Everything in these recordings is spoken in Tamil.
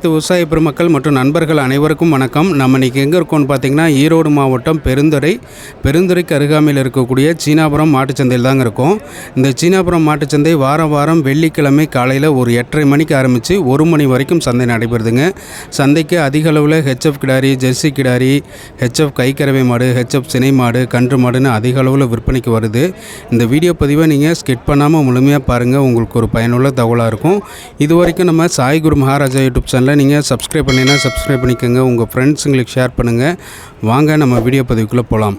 அனைத்து விவசாய பெருமக்கள் மற்றும் நண்பர்கள் அனைவருக்கும் வணக்கம். நம்ம இன்றைக்கி எங்கே இருக்கோம்னு பார்த்தீங்கன்னா ஈரோடு மாவட்டம் பெருந்துறை பெருந்துறைக்கு அருகாமையில் இருக்கக்கூடிய சீனாபுரம் மாட்டுச்சந்தையில் தாங்க இருக்கும். இந்த சீனாபுரம் மாட்டுச்சந்தை வாரம் வாரம் வெள்ளிக்கிழமை காலையில் ஒரு எட்டரை மணிக்கு ஆரம்பித்து ஒரு மணி வரைக்கும் சந்தை நடைபெறுதுங்க. சந்தைக்கு அதிக அளவில் ஹெச்எஃப் கிடாரி ஜெர்சி கிடாரி ஹெச்எஃப் கைக்கறவை மாடு ஹெச்எஃப் சினை மாடு கன்று மாடுன்னு அதிக அளவில் விற்பனைக்கு வருது. இந்த வீடியோ பதிவை நீங்கள் ஸ்கிட் பண்ணாமல் முழுமையாக பாருங்கள் உங்களுக்கு ஒரு பயனுள்ள தகவலாக இருக்கும். இது வரைக்கும் நம்ம சாய் குரு மகாராஜா யூடியூப் சேனல் நீங்கள் சப்ஸ்கிரைப் பண்ணீங்கன்னா சப்ஸ்கிரைப் பண்ணிக்கோங்க. உங்கள் ஃப்ரெண்ட்ஸுங்களுக்கு ஷேர் பண்ணுங்கள் வாங்க நம்ம வீடியோ பதிவுக்குள்ளே போகலாம்.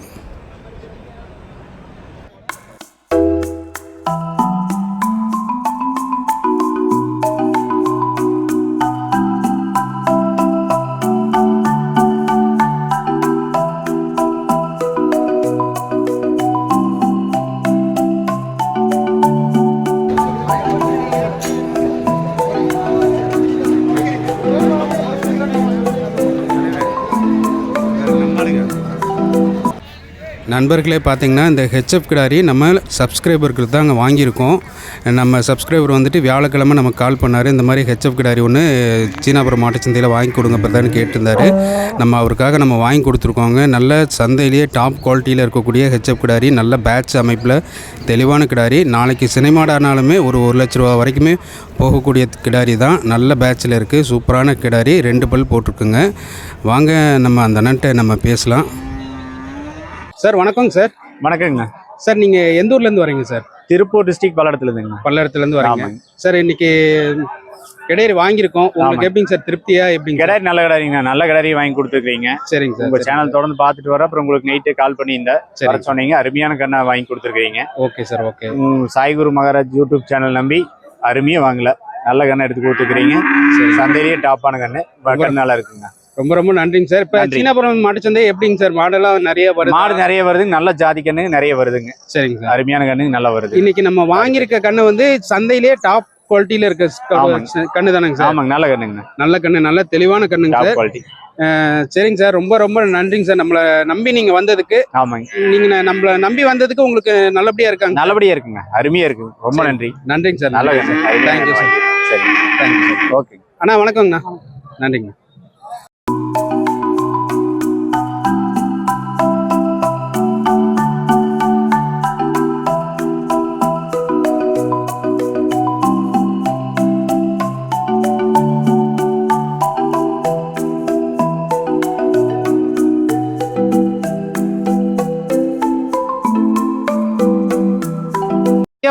நண்பர்களே பார்த்தீங்கன்னா இந்த ஹெச்எஃப் கிடாரி நம்ம சப்ஸ்கிரைபருக்கு தான் அங்கே வாங்கியிருக்கோம். நம்ம சப்ஸ்கிரைபர் வந்துட்டு வியாழக்கிழமை நமக்கு கால் பண்ணார். இந்த மாதிரி ஹெச்எஃப் கிடாரி ஒன்று சீனாபுரம் மாட்டுச்சந்தையில் வாங்கி கொடுங்க பிரதான்னு கேட்டிருந்தார். நம்ம அவருக்காக நம்ம வாங்கி கொடுத்துருக்கோங்க. நல்ல சந்தையிலேயே டாப் குவாலிட்டியில் இருக்கக்கூடிய ஹெச்எஃப் கிடாரி நல்ல பேட்ச் அமைப்பில் தெளிவான கிடாரி. நாளைக்கு சினிமாடானாலுமே ஒரு ஒரு லட்ச ரூபா வரைக்குமே போகக்கூடிய கிடாரி தான். நல்ல பேட்சில் இருக்குது சூப்பரான கிடாரி. ரெண்டு பல் போட்டிருக்குங்க. வாங்க நம்ம அந்த அண்ணன்ட்ட நம்ம பேசலாம். சார் வணக்கங்க சார். வணக்கங்க. சார் நீங்கள் எந்த ஊர்லேருந்து வரீங்க சார்? திருப்பூர் டிஸ்ட்ரிக்ட் பல்லடத்துல இருந்துங்க பல்லடத்துலேருந்து வரீங்க. ஆமாங்க. சார் இன்னைக்கு கிடையறி வாங்கியிருக்கோம். உங்களுக்கு. எப்படிங்க சார் திருப்தியா எப்படிங்க சார்? கிடாரி நல்ல கிடாரிங்க. நல்ல கிடாரி வாங்கி கொடுத்துருக்கீங்க. சரிங்க சார் உங்க சரி. சேனல் தொடர்ந்து பார்த்துட்டு வர அப்புறம் உங்களுக்கு நைட்டு கால் பண்ணியிருந்தேன் வர சரிங்க சொன்னீங்க. அருமையான கண்ணா வாங்கி கொடுத்துருக்கீங்க. Okay sir okay. Saiguru Maharaj YouTube channel நம்பி அருமையா வாங்கல. நல்ல கண்ணை எடுத்து கொடுத்துருக்கீங்க. சரி. சந்தையிலேயே டாப்பான கண்ணு. கண்ணு நல்லா இருக்குங்க. ரொம்ப ரொம்ப நன்றிங்க சார். இப்போ. சீனாபுரம் மாட்டுச்சந்தை எப்படிங்க சார்? மாடெல்லாம் நிறைய வருது? மாடு நிறைய வருதுங்க நல்ல ஜாதி கண்ணு நிறைய வருதுங்க. சரிங்க சார். அருமையான கண்ணு நல்லா வருது. இன்னைக்கு நம்ம வாங்கியிருக்க கண்ணு வந்து சந்தையிலேயே டாப் குவாலிட்டியில இருக்க. கண்ணு தானங்க சார்? ஆமாங்க நல்ல கண்ணுங்க நல்ல கண்ணு நல்ல தெளிவான கண்ணுங்க சார். குவாலிட்டி சரிங்க சார். ரொம்ப ரொம்ப நன்றிங்க சார். நம்மளை நம்பி நீங்க வந்ததுக்கு. ஆமாங்க. நீங்க நம்மள நம்பி வந்ததுக்கு உங்களுக்கு நல்லபடியா இருக்காங்க நல்லபடியா இருக்குங்க. அருமையா இருக்கு. ரொம்ப சரி. நன்றி. நன்றிங்க சார். நல்ல கண்ணு. Thank you sir. சரி தேங்க்யூ சார் ஓகே அண்ணா வணக்கங்கண்ணா நன்றிங்க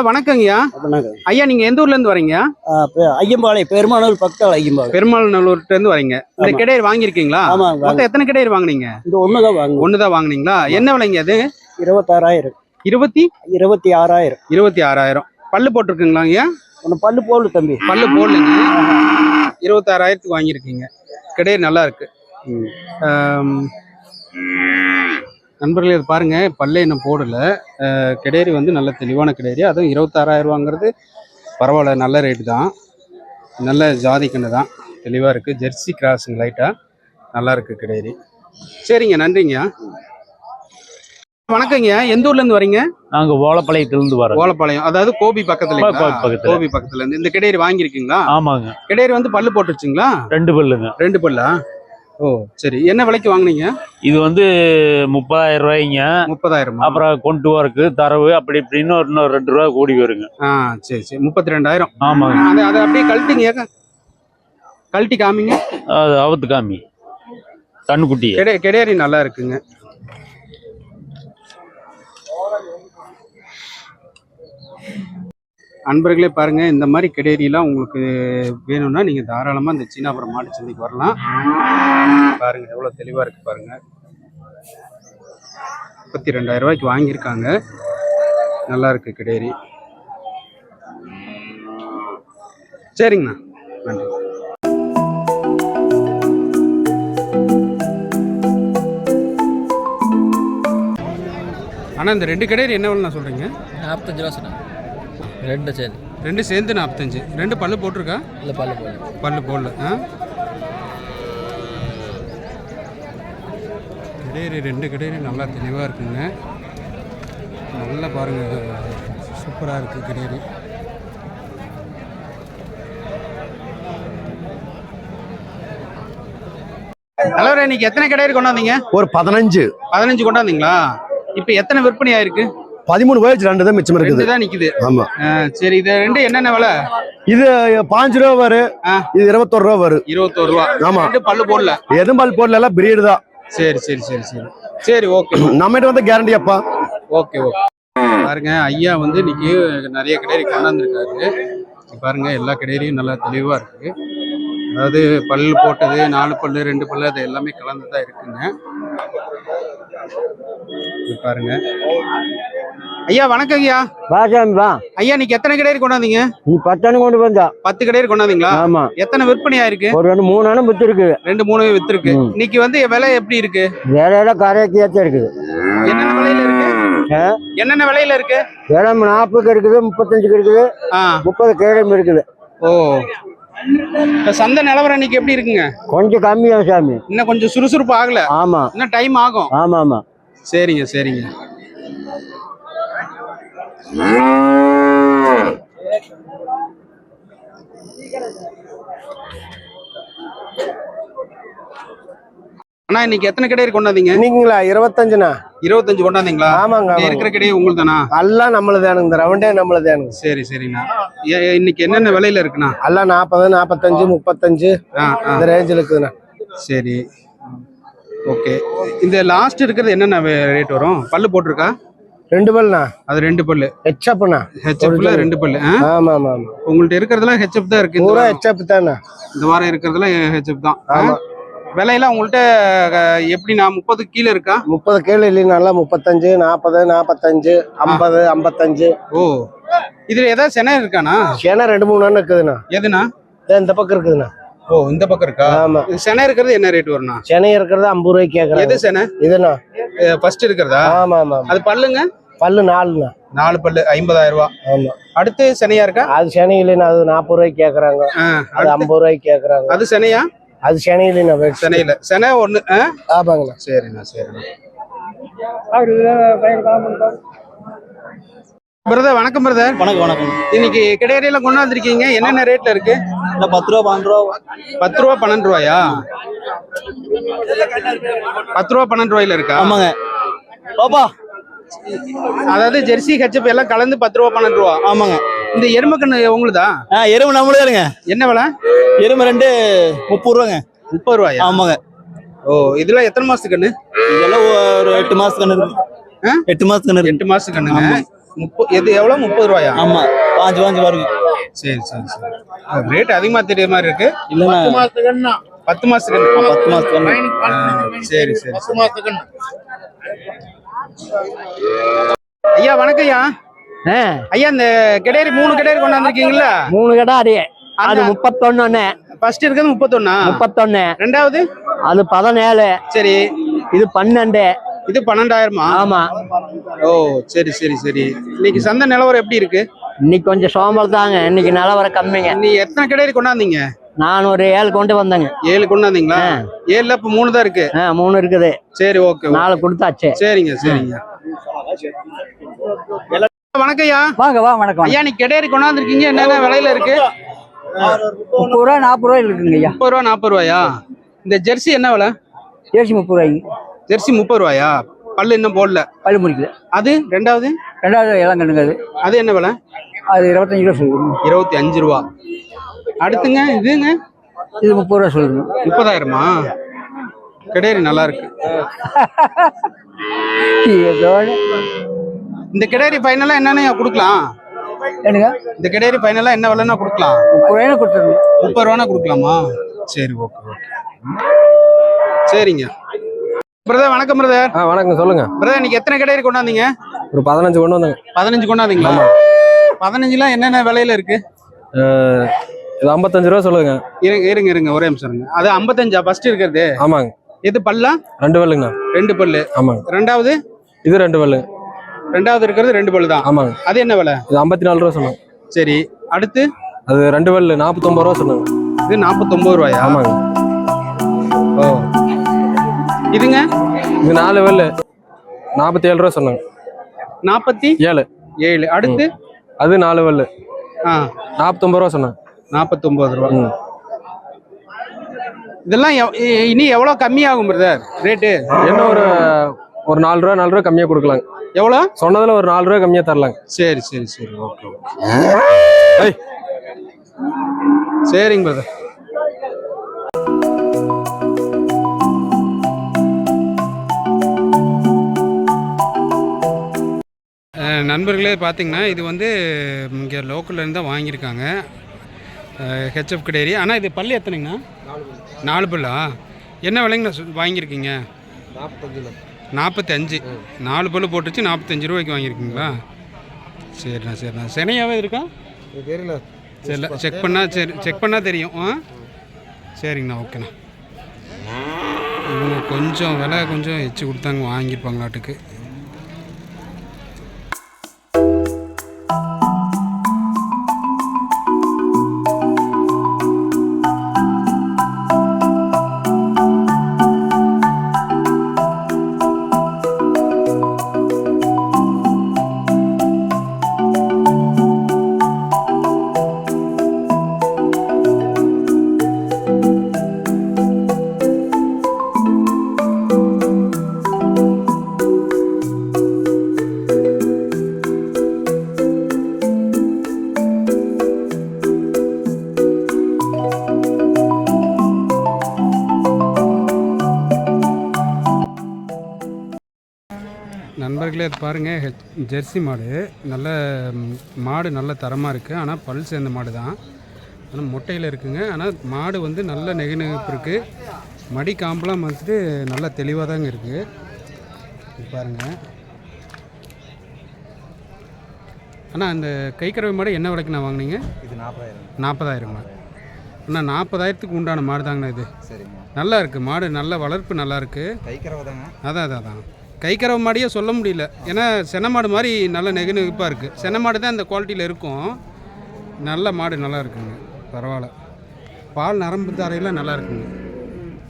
ஐயா வணக்கங்கய்யா. ஐயா நீங்க எந்த ஊர்ல இருந்து வரீங்க? ஆ, பெ- ஐயம்பாளையம் பெருமானூர் பக்கத்தில் ஐயம்பாளையம். பெருமாள் நல்லூர்ல இருந்து வரீங்க. இந்த. கிடையர் வாங்கியிருக்கீங்களா. மொத்தம் எத்தனை கிடையர் வாங்குனீங்க? இந்த ஒன்று தான் வாங்க ஒண்ணுதான் வாங்குனீங்களா? என்ன விலைங்க அது? இருபத்தாறாயிரம். இருபத்தி? இருபத்தி ஆறாயிரம். இருபத்தி ஆறாயிரம். பல்லு போட்டிருக்குங்களா ஐயா? ஒன்று பல்லு போடல தம்பி. பல்லு போடலைங்க. இருபத்தாறாயிரத்துக்கு வாங்கியிருக்கீங்க. கிடையர் நல்லா இருக்கு. நண்பர்களே இது பாருங்க. பல்லே இன்னும் போடல. அஹ், கிடையரி வந்து நல்ல தெளிவான கிடையரி அதுவும் இருபத்தாறாயிரம் ரூபாங்கிறது பரவாயில்ல. நல்ல ரேட்டு தான். நல்ல ஜாதி கன்று தான். தெளிவாக இருக்குது ஜெர்சி கிராஸுங்க லைட்டாக நல்லா இருக்கு கிடையரி சரிங்க நன்றிங்க. வணக்கங்க. எந்த ஊர்ல இருந்து வரீங்க? நாங்க ஓலப்பாளையத்திலிருந்து வரோம். ஓலப்பாளையம். அதாவது கோபி பக்கத்துல. கோபி பக்கத்துல. இருந்து இந்த கிடையரி வாங்கியிருக்கீங்களா? ஆமாங்க. கிடையரி வந்து பல்லு போட்டுருச்சுங்களா? ரெண்டு பல்லுங்க. ரெண்டு பல்லா? ஓ சரி. என்ன விலைக்கு வாங்குனீங்க? இது வந்து முப்பதாயிரம் ரூபாய்ங்க. முப்பதாயிரமா? அப்புறம் கொண்டு வரக்கு தரவு அப்படி இப்படின்னு இன்னொரு ரெண்டு ரூபா கூடி வருங்க. ஆ சரி சரி. முப்பத்தி ரெண்டாயிரம் ஆமாங்க அதை அதை அப்படியே கழட்டிங்க கழட்டி காமிங்க. அது அவத்து காமி. கண்ணுக்குட்டி கிடை கிடையாரி நல்லா இருக்குங்க. அன்பர்களே பாருங்கள் இந்த மாதிரி கிடையரிலாம் உங்களுக்கு வேணும்னா நீங்கள் தாராளமாக இந்த சீனாபுரம் மாட்டு சந்தைக்கு வரலாம். பாருங்கள் எவ்வளோ தெளிவாக இருக்குது பாருங்கள் முப்பத்தி ரெண்டாயிரம் ரூபாய்க்கு வாங்கியிருக்காங்க. நல்லா இருக்குது கிடையரி சரிங்கண்ணா நன்றி. ஆனால் இந்த ரெண்டு கடையில் என்ன விலைண்ணா சொல்கிறீங்க நாற்பத்தஞ்சு ரூபா சொன்னாங்க. ரெண்டு சரி ரெண்டு சேர்ந்து நாற்பத்தஞ்சு ரெண்டு பல்லு போட்டிருக்கா? இல்லை பல்ல போல பல்லு போடல. ஆ? கிடையரி ரெண்டு கிடையரி நல்லா தெளிவாக இருக்குங்க. நல்லா பாருங்கள் சூப்பராக இருக்குது கிடையரி தலைவர் இன்னைக்கு எத்தனை கிடையாது கொண்டாந்தீங்க? ஒரு பதினஞ்சு. பதினஞ்சு கொண்டாந்தீங்களா? இப்போ எத்தனை விற்பனை ஆயிருக்கு? பதிமூணு போயிடுச்சு ரெண்டு தான் மிச்சம் இருக்குது. தான் நிக்குது. ஆமா. சரி இது ரெண்டு என்னென்ன விலை? இது பாஞ்சு ரூபா வரும். இது இருபத்தொரு ரூபா வரும் இருபத்தோரு ரூபா. ஆமா. பல்லு போடல. எதுவும் பால் போடல எல்லாம் பிரீடு தான். சரி சரி சரி சரி. சரி ஓகே. நம்மகிட்ட வந்து கேரண்டி அப்பா. Okay okay. பாருங்க ஐயா வந்து இன்னைக்கு நிறைய கிடையாது கொண்டாந்துருக்காரு பாருங்க எல்லா கிடையிலையும் நல்லா தெளிவா இருக்கு. அதாவது பல் போட்டது நாலு பல்லு ரெண்டு பல்லு அது எல்லாமே கலந்து தான் இருக்குங்க பாருங்க. ஐயா வணக்கம் ஐயா. வாசாமி வா ஐயா இன்னைக்கு எத்தனை கிடையாது கொண்டாந்தீங்க? நீ பத்தானு கொண்டு வந்தா. பத்து கிடையாது கொண்டாந்தீங்களா? ஆமா. எத்தனை விற்பனை ஆயிருக்கு ஒரு ரெண்டு மூணு அணம் வித்து இருக்குது ரெண்டு மூணு வித்துருக்கு. ம். இன்னைக்கு வந்து விலை எப்படி இருக்கு? வேலையில கரையாத்தி ஏத்த இருக்குது. என்னென்ன விலையில இருக்கு? என்னென்ன விலையில இருக்கு? வேலை நாற்பதுக்கு இருக்குது முப்பத்தஞ்சுக்கு இருக்குது முப்பது கேடம் இருக்குது. ஓ. சந்தை நிலவரம் இன்னைக்கு எப்படி இருக்குங்க? கொஞ்சம் கம்மியா சாமி. இன்னும் கொஞ்சம் சுறுசுறுப்பு ஆகல? ஆமா. இன்னும் டைம் ஆகும். ஆமா ஆமா சரிங்க. சரிங்க அண்ணா இன்னைக்கு எத்தனை கிடையாது கொண்டாந்தீங்க? இன்னைக்குங்களா? இருபத்தஞ்சுண்ணா. இருபத்தஞ்சு கொண்டாந்தீங்களா? ஆமாங்க. இருக்கிற கிடையாது உங்களுக்கு தானா எல்லாம் நம்மளுதானுங்க இந்த ரவுண்டே நம்மளுதானுங்க. சரி சரிண்ணா. இன்னைக்கு என்னென்ன விலையில இருக்குண்ணா? எல்லாம் நாற்பது நாற்பத்தஞ்சு முப்பத்தஞ்சு இந்த ரேஞ்சில் இருக்குதுண்ணா. சரி. ஓகே. இந்த லாஸ்ட் இருக்கிறது என்னென்ன ரேட் வரும்? பல்லு போட்டிருக்கா? ரெண்டு பல்லுண்ணா. அது ரெண்டு பல்லு. ஹெச்அப்ண்ணா ஹெச்எப்ல ரெண்டு பல்லு? ஆமா ஆமா உங்கள்ட்ட இருக்கிறதுலாம் ஹெச்எப் தான் இருக்கு பூரா. ஹெச்அப் தானே இந்த வாரம் இருக்கிறதுலாம் ஹெச்எப் தான்? ஆமா விலையெல்லாம் உங்கள்ட்ட அஹ், எப்படிண்ணா முப்பது கீழே இருக்கா? முப்பது கீழே இல்லைனால முப்பத்தஞ்சு நாற்பது நாற்பத்தஞ்சு ஐம்பது ஐம்பத்தஞ்சு. ஓ. இதுல ஏதாவது சென இருக்காண்ணா சேனா ரெண்டு மூணு அண்ணன் இருக்குதுண்ணா. எதுண்ணா? இந்த பக்கம் இருக்குதுண்ணா. ஓ இந்த பக்கம் இருக்கா? ஆமா. இது சென இருக்கிறது என்ன ரேட் வரும்ண்ணா? சென்னை இருக்கிறது ஐம்பது ரூபாய்க்கு எது கேட்குறாங்க சென? இதுண்ணா. ஃபர்ஸ்ட் இருக்கிறதா? ஆமா ஆமா அது பல்லுங்க? பல்லு நாலுண்ணா. நாலு பல்லு ஐம்பதாயிரம் ரூபா. ஆமா. அடுத்து செனையா இருக்கா? அது சென்னை இல்லைன்னா அது நாற்பது ரூபாய்க்கு கேட்குறாங்க அது ஐம்பது ரூபாய்க்கு கேட்குறாங்க அது செனையா? அது சென்னை வெட் சென்னையில. சென ஒண்ணு ஆ? ஆமாங்கண்ணா. சரிண்ணா சரிண்ணா. பிரதர் வணக்கம் பிரதர். வணக்கம் வணக்கம். இன்னைக்கு கிடையில கொண்டாந்துருக்கீங்க. என்னென்ன ரேட்ல இருக்கு? இல்லை பத்து ரூபா பன்னெண்டு ரூபா. பத்து ரூபா பன்னெண்டு ரூபாயா? பத்து ரூபா பன்னெண்டு ரூபாயில இருக்கா? ஆமாங்க. பாப்பா. அதாவது ஜெர்சி ஹெச்எப் எல்லாம் கலந்து பத்து ரூபா பன்னெண்டு ரூபா. ஆமாங்க. இந்த எருமக்கண்ணு உங்களுதா? ஆ எருமை நம்மளே இருங்க என்ன விலை? எருமை ரெண்டு முப்பது ரூபாங்க. முப்பது ரூபாயா? ஆமாங்க. ஓ இதுல எத்தனை மாசத்துக்கு கண்ணு? இதெல்லாம் ஒரு எட்டு மாசத்துக்கு கண்ணு இருக்கு. ஆ? எட்டு மாசத்துக்கு கண்ணு எட்டு மாசத்துக்கு கண்ணுங்க. முப்பது எது எவ்வளவு? முப்பது ரூபாயா? ஆமா. பாஞ்சு பாஞ்சு பாருங்க சரி சரி சரி. ரேட் அதிகமா தெரிய மாதிரி இருக்கு. இல்லைன்னா பத்து மாசத்துக்கு கண்ணு. பத்து மாசத்துக்கு கண்ணு. ஆ, சரி சரி சரி. ஐயா வணக்கம் ஐயா. ஐயா இந்த கிடையாது மூணு கிடையாது கொண்டாந்துருக்கீங்களா மூணு கடை அது. அது முப்பத்தொன்னு ஃபர்ஸ்ட் இருக்கிறது முப்பத்தொன்னா? முப்பத்தொன்னு. ரெண்டாவது? அது பதினேழு. சரி. இது பன்னெண்டு. இது பன்னெண்டாயிரமா? ஆமா. ஓ சரி சரி சரி. இன்னைக்கு சந்தை நிலவரம் எப்படி இருக்கு? இன்னைக்கு கொஞ்சம் சோம்பல் தாங்க. இன்னைக்கு நிலவரம் கம்மிங்க. நீ எத்தனை கிடையாது கொண்டாந்தீங்க? நான் ஒரு ஏழு கொண்டு வந்தேங்க. ஏழு கொண்டாந்தீங்களா? ஆ. ஏழுல இப்ப மூணு தான் இருக்கு. மூணு இருக்குது. சரி ஓகே நாலு கொடுத்தாச்சு. சரிங்க சரிங்க. வணக்கம் ஐயா வாங்க வா வணக்கம் ஐயா நீ கிடையாது கொண்டாந்துருக்கீங்க. என்னென்ன விலையில இருக்கு? முப்பது ரூபா நாற்பது ரூபாய் இருக்குங்க ஐயா. முப்பது ரூபா நாற்பது ரூபாயா? இந்த ஜெர்சி என்ன விலை? ஏசி முப்பது ரூபாய்க்கு ஜெர்சி முப்பது ரூபாயா? பல்லு இன்னும் போடல. பல்லு முடிக்கல அது ரெண்டாவது? ரெண்டாவது இளங்கண்ணுங்க அது. அது என்ன விலை? அது இருபத்தஞ்சு ரூபா சொல்லுங்க. இருபத்தி அஞ்சு ரூபா. அடுத்துங்க இதுங்க? இது முப்பது ரூபா சொல்லுங்க. முப்பதாயிரமா? கிடையாது நல்லா இருக்கு. இந்த கிடேரி ஃபைனலா என்னன்னு கொடுக்கலாம்? என்னங்க? இந்த கிடேரி ஃபைனலா என்ன விலைன்னா கொடுக்கலாம்? முப்பது ரூபாய் கொடுத்துருங்க. முப்பது ரூபானா கொடுக்கலாமா? சரி ஓகே ஓகே. சரிங்க. பிரதர் வணக்கம் பிரதர் ஆ வணக்கம் சொல்லுங்க. பிரதர் இன்னைக்கு எத்தனை கிடேரி கொண்டாந்தீங்க? ஒரு பதினஞ்சு கொண்டு வந்தாங்க. பதினஞ்சு கொண்டாந்தீங்களா? பதினஞ்சுலாம் என்னென்ன விலையில இருக்கு? இது ஐம்பத்தஞ்சு ரூபா சொல்லுங்க. இருங்க இருங்க இருங்க ஒரே நிமிஷம் இருங்க. அது ஐம்பத்தஞ்சா? ஃபர்ஸ்ட் இருக்கிறது? ஆமாங்க. எது பல்லா? ரெண்டு பல்லுங்கண்ணா. ரெண்டு பல்லு. ஆமாங்க. ரெண்டாவது? இது ரெண்டு பல்லு. ரெண்டாவது இருக்கிறது ரெண்டு பல்லு தான். ஆமாங்க. அது என்ன விலை? இது ஐம்பத்தி நாலு ரூபா சொன்னாங்க. சரி அடுத்து? அது ரெண்டு பல்லு நாற்பத்தொம்பது ரூபா சொன்னாங்க. இது நாற்பத்தொம்பது ரூபாயா? ஆமாங்க. ஓ. இதுங்க? இது நாலு பல்லு நாற்பத்தி ஏழு ரூபா சொன்னாங்க. நாற்பத்தி ஏழு. ஏழு. அடுத்து? அது நாலு பல்லு ஆ. நாற்பத்தொம்பது ரூபா சொன்னாங்க. நாற்பத்தொம்பது ரூபா. ம். இதெல்லாம் இனி எவ்வளோ கம்மியாகும் பிரதர் ரேட்டு என்ன ஒரு ஒரு நாலு ரூபா நாலு ரூபா கம்மியா கொடுக்கலாங்க. எவ்வளோ? சொன்னதுல ஒரு நாலு ரூபா கம்மியா தரலாங்க. சரி சரி சரி ஓகே ஓகே. சரிங்க பிரதர் நண்பர்களே பார்த்தீங்கன்னா இது வந்து இங்கே லோக்கல்லேருந்து தான் வாங்கியிருக்காங்க. ஹெச்எஃப் கிடேரி ஆனால் இது பல்லு எத்தனைங்கண்ணா? நாலு பல்லா. என்ன விலைங்கண்ணா வாங்கியிருக்கீங்க? நாற்பத்தஞ்சு நாலு பல்லு போட்டுச்சு நாற்பத்தஞ்சு ரூபாய்க்கு வாங்கியிருக்கீங்களா? சரிண்ணா சரிண்ணா. சினையாவே இருக்கா? தெரியல. சரில செக் பண்ணால் சரி செக் பண்ணால் தெரியும். ஆ? சரிங்கண்ணா ஓகேண்ணா. இவங்க கொஞ்சம் விலை கொஞ்சம் எச்சு கொடுத்தாங்க வாங்கியிருப்பாங்களாட்டுக்கு. நண்பர்களே அது பாருங்கள் ஜெர்சி மாடு. நல்ல மாடு நல்ல தரமாக இருக்குது ஆனால் பல் சேர்ந்த மாடு தான். ஆனால் மொட்டையில் இருக்குங்க. ஆனால் மாடு வந்து நல்ல நெகு நெகுப்பு இருக்குது மடி காம்பெலாம் வந்துட்டு நல்ல தெளிவாக தாங்க இருக்குது பாருங்கள் ஆனால் அந்த கைக்கறவை மாடு என்ன விலைக்கு நான் வாங்குனீங்க? இது நாற்பதாயிரம் நாற்பதாயிரங்களா அண்ணா நாற்பதாயிரத்துக்கு உண்டான மாடு தாங்கண்ணா இது. சரிங்க நல்லா இருக்குது மாடு நல்ல வளர்ப்பு நல்லா இருக்குது கைக்கிறவ தாங்க. அதான் அதான் அதான். கைக்கறவை மாடியே சொல்ல முடியல. ஏன்னா சென மாடு மாதிரி நல்ல நெகு நெகுப்பாக இருக்குது சென மாடு தான் இந்த குவாலிட்டியில் இருக்கும். நல்ல மாடு நல்லா இருக்குங்க. பரவாயில்ல. பால் நரம்பு தாரையெல்லாம் நல்லா இருக்குங்க.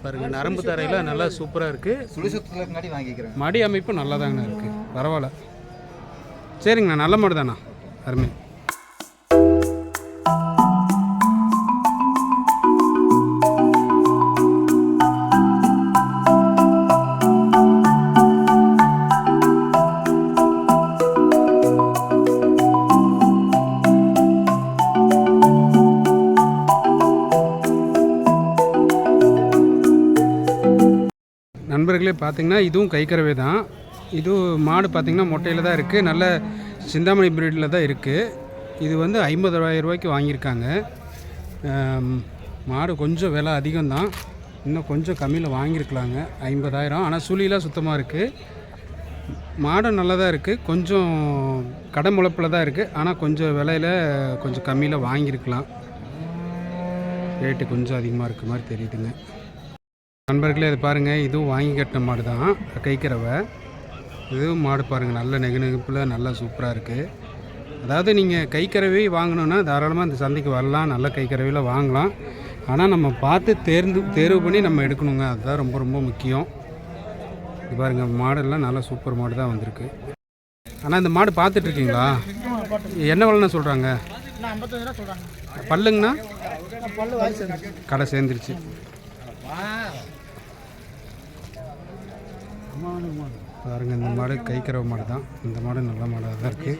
பாருங்க நரம்பு தாரையெல்லாம் நல்லா சூப்பராக இருக்குது மடி அமைப்பு நல்லா தாங்கண்ணா இருக்குது பரவாயில்ல. சரிங்கண்ணா நல்ல மாடு தாண்ணா அருமை. நண்பர்களே பார்த்தீங்கன்னா இதுவும் கைக்கறவை தான். இது மாடு பார்த்திங்கன்னா மொட்டையில் தான் இருக்குது நல்ல சிந்தாமணி பிரீடில் தான் இருக்குது இது வந்து ஐம்பதாயிரம் ரூபாய்க்கு வாங்கியிருக்காங்க. மாடு கொஞ்சம் விலை அதிகம்தான் இன்னும் கொஞ்சம் கம்மியில் வாங்கியிருக்கலாங்க. ஐம்பதாயிரம். ஆனால் சுழிலாம் சுத்தமாக இருக்குது மாடும் நல்லா தான் இருக்குது கொஞ்சம் கடை முளப்பில் தான் இருக்குது ஆனால் கொஞ்சம் விலையில் கொஞ்சம் கம்மியில் வாங்கியிருக்கலாம். ரேட்டு கொஞ்சம் அதிகமாக இருக்க மாதிரி தெரியுதுங்க. நண்பர்களே இது பாருங்கள் இதுவும் வாங்கி கட்டின மாடு தான். கைக்கிறவை இதுவும் மாடு பாருங்கள் நல்ல நெகுநெகுப்பில் நல்லா சூப்பராக இருக்குது அதாவது நீங்கள் கைக்கறவை வாங்கணுன்னா தாராளமாக இந்த சந்தைக்கு வரலாம். நல்ல கைக்கறவையில் வாங்கலாம். ஆனால் நம்ம பார்த்து தேர்ந்து தேர்வு பண்ணி நம்ம எடுக்கணுங்க. அதுதான் ரொம்ப ரொம்ப முக்கியம். இது பாருங்கள் மாடெல்லாம் நல்லா சூப்பர் மாடு தான் வந்திருக்கு. ஆனால் இந்த மாடு பார்த்துட்ருக்கீங்களா? என்ன விலைன்னு சொல்கிறாங்க பல்லுங்கண்ணா? கடை சேர்ந்துருச்சு. பாருங்க இந்த மாடு கைக்கறவை மாடு தான். இந்த மாடு நல்ல மாடாக தான் இருக்குது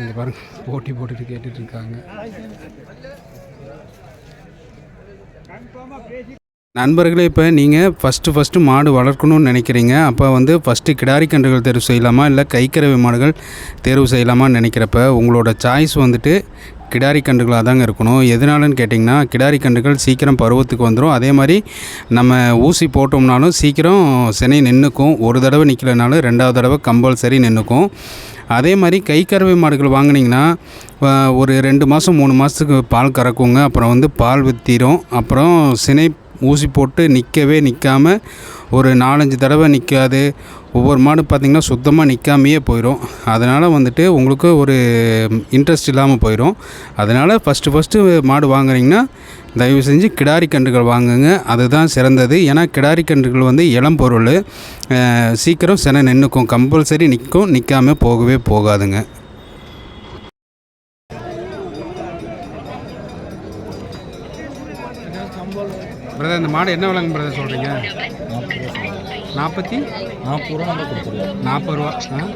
இங்கே பாருங்க போட்டி போட்டுட்டு கேட்டுட்டு இருக்காங்க. நண்பர்களே இப்போ நீங்கள் ஃபஸ்ட்டு ஃபஸ்ட்டு மாடு வளர்க்கணும்னு நினைக்கிறீங்க. அப்போ வந்து ஃபஸ்ட்டு கிடாரி கன்றுகள் தேர்வு செய்யலாமா? இல்லை கைக்கறவை மாடுகள் தேர்வு செய்யலாமான்னு நினைக்கிறப்ப உங்களோட சாய்ஸ் வந்துட்டு கிடாரி கன்றுகளாக தாங்க இருக்கணும். எதனாலன்னு கேட்டிங்கன்னா கிடாரி கன்றுகள் சீக்கிரம் பருவத்துக்கு வந்துடும் அதே மாதிரி நம்ம ஊசி போட்டோம்னாலும் சீக்கிரம் சினை நின்றுக்கும் ஒரு தடவை நிற்கலனாலும் ரெண்டாவது தடவை கம்பல்சரி நின்றுக்கும் அதே மாதிரி கை கைக்கறவை மாடுகள் வாங்கினீங்கன்னா ஒரு ரெண்டு மாதம் மூணு மாதத்துக்கு பால் கறக்குங்க. அப்புறம் வந்து பால் வித்திரும். அப்புறம் சினை ஊசி போட்டு நிற்கவே நிற்காம ஒரு நாலஞ்சு தடவை நிற்காது ஒவ்வொரு மாடு பார்த்திங்கன்னா சுத்தமாக நிற்காமையே போயிடும் அதனால் வந்துட்டு உங்களுக்கு ஒரு இன்ட்ரெஸ்ட் இல்லாமல் போயிடும் அதனால் ஃபஸ்ட்டு ஃபஸ்ட்டு மாடு வாங்குறீங்கன்னா தயவு செஞ்சு கிடாரி கன்றுகள் வாங்குங்க. அதுதான் சிறந்தது. ஏன்னா கிடாரி கன்றுகள் வந்து இளம் பொருள். சீக்கிரம் சென நின்றுக்கும் கம்பல்சரி நிற்கும் நிற்காமல் போகவே போகாதுங்க. பிரதர் இந்த மாடு என்ன விலங்கு பிரதர் சொல்கிறீங்க நாற்பத்தி? நாற்பது ரூபா நம்ம கொடுத்துருவோம் நாற்பது ரூபா. ஆ?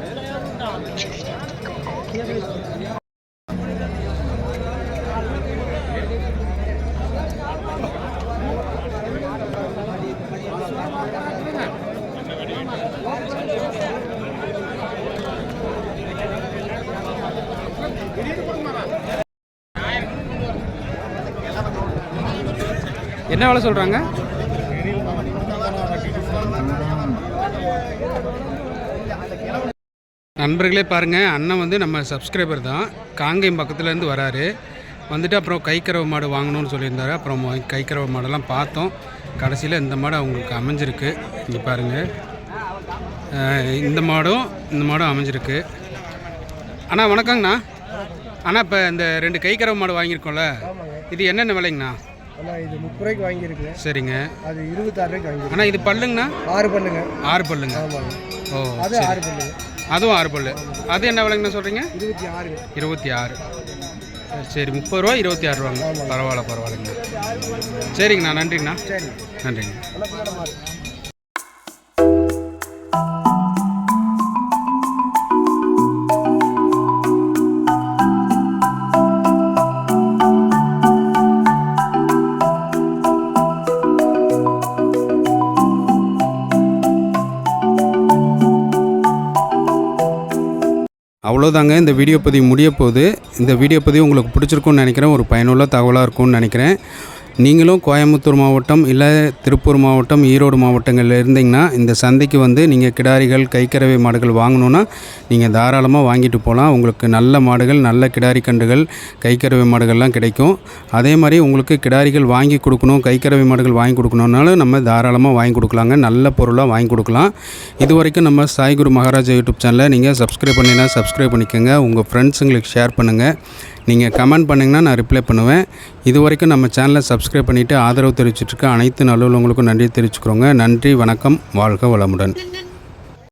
என்ன வேலை சொல்கிறாங்க நண்பர்களே பாருங்கள் அண்ணன் வந்து நம்ம சப்ஸ்கிரைபர் தான். காங்கேயம் பக்கத்துலேருந்து வராரு. வந்துட்டு அப்புறம் கைக்கறவை மாடு வாங்கணும்னு சொல்லியிருந்தாரு. அப்புறம் கைக்கறவை மாடெல்லாம் பார்த்தோம். கடைசியில் இந்த மாடு அவங்களுக்கு அமைஞ்சிருக்கு. இங்கே பாருங்கள் இந்த மாடும் இந்த மாடும் அமைஞ்சிருக்கு. அண்ணா வணக்கங்கண்ணா. அண்ணா இப்போ இந்த ரெண்டு கைக்கறவை மாடு வாங்கியிருக்கோம்ல. இது என்னென்ன விலைங்கண்ணா? ஆனால் இது முப்பது ரூபாய்க்கு வாங்கியிருக்கு. சரிங்க. அது இருபத்தாறு ரூபாய்க்கு வாங்கியிருக்கு. அண்ணா இது பல்லுங்கண்ணா? ஆறு பண்ணுங்க ஆறு பல்லுங்க. ஆமாங்க. ஓ அது ஆறு பண்ணுங்க அதுவும் ஆறு பல்லு. அது என்ன விலைங்கண்ணா சொல்கிறீங்க இருபத்தி ஆறு. இருபத்தி ஆறு. சரி முப்பது ரூபா இருபத்தி ஆறு ரூபாங்க. பரவாயில்ல பரவாயில்லைங்கண்ணா. சரிங்கண்ணா நன்றிங்கண்ணா. சரி நன்றிங்க. அவ்வளோதாங்க. இந்த வீடியோ பதிவு முடிய போகுது இந்த வீடியோ பதிவு உங்களுக்கு பிடிச்சிருக்கும்னு நினைக்கிறேன். ஒரு பயனுள்ள தகவலாக இருக்கும்னு நினைக்கிறேன். நீங்களும் கோயம்புத்தூர் மாவட்டம் இல்லை திருப்பூர் மாவட்டம் ஈரோடு மாவட்டங்களில் இருந்தீங்கன்னா இந்த சந்தைக்கு வந்து நீங்கள் கிடாரிகள் கைக்கறவை மாடுகள் வாங்கணுன்னா நீங்கள் தாராளமாக வாங்கிட்டு போகலாம் உங்களுக்கு நல்ல மாடுகள் நல்ல கிடாரி கன்றுகள் கைக்கறவை மாடுகள்லாம் கிடைக்கும். அதே மாதிரி உங்களுக்கு கிடாரிகள் வாங்கி கொடுக்கணும் கைக்கறவை மாடுகள் வாங்கி கொடுக்கணுன்னாலும் நம்ம தாராளமாக வாங்கி கொடுக்கலாங்க. நல்ல பொருளாக வாங்கி கொடுக்கலாம். இது வரைக்கும் நம்ம சாய்குரு மகாராஜா யூடியூப் சேனலை நீங்கள் சப்ஸ்கிரைப் பண்ணினா சப்ஸ்கிரைப் பண்ணிக்கோங்க. உங்கள் ஃப்ரெண்ட்ஸுங்களுக்கு ஷேர் பண்ணுங்கள் நீங்கள் கமெண்ட் பண்ணிங்கன்னா நான் ரிப்ளை பண்ணுவேன். இது வரைக்கும் நம்ம சேனலை சப்ஸ்கிரைப் பண்ணிவிட்டு ஆதரவு தெரிவிச்சிட்ருக்க அனைத்து நல்லுள்ளவங்களுக்கும் நன்றி தெரிவிச்சுக்கிறோங்க. நன்றி வணக்கம் வாழ்க வளமுடன்.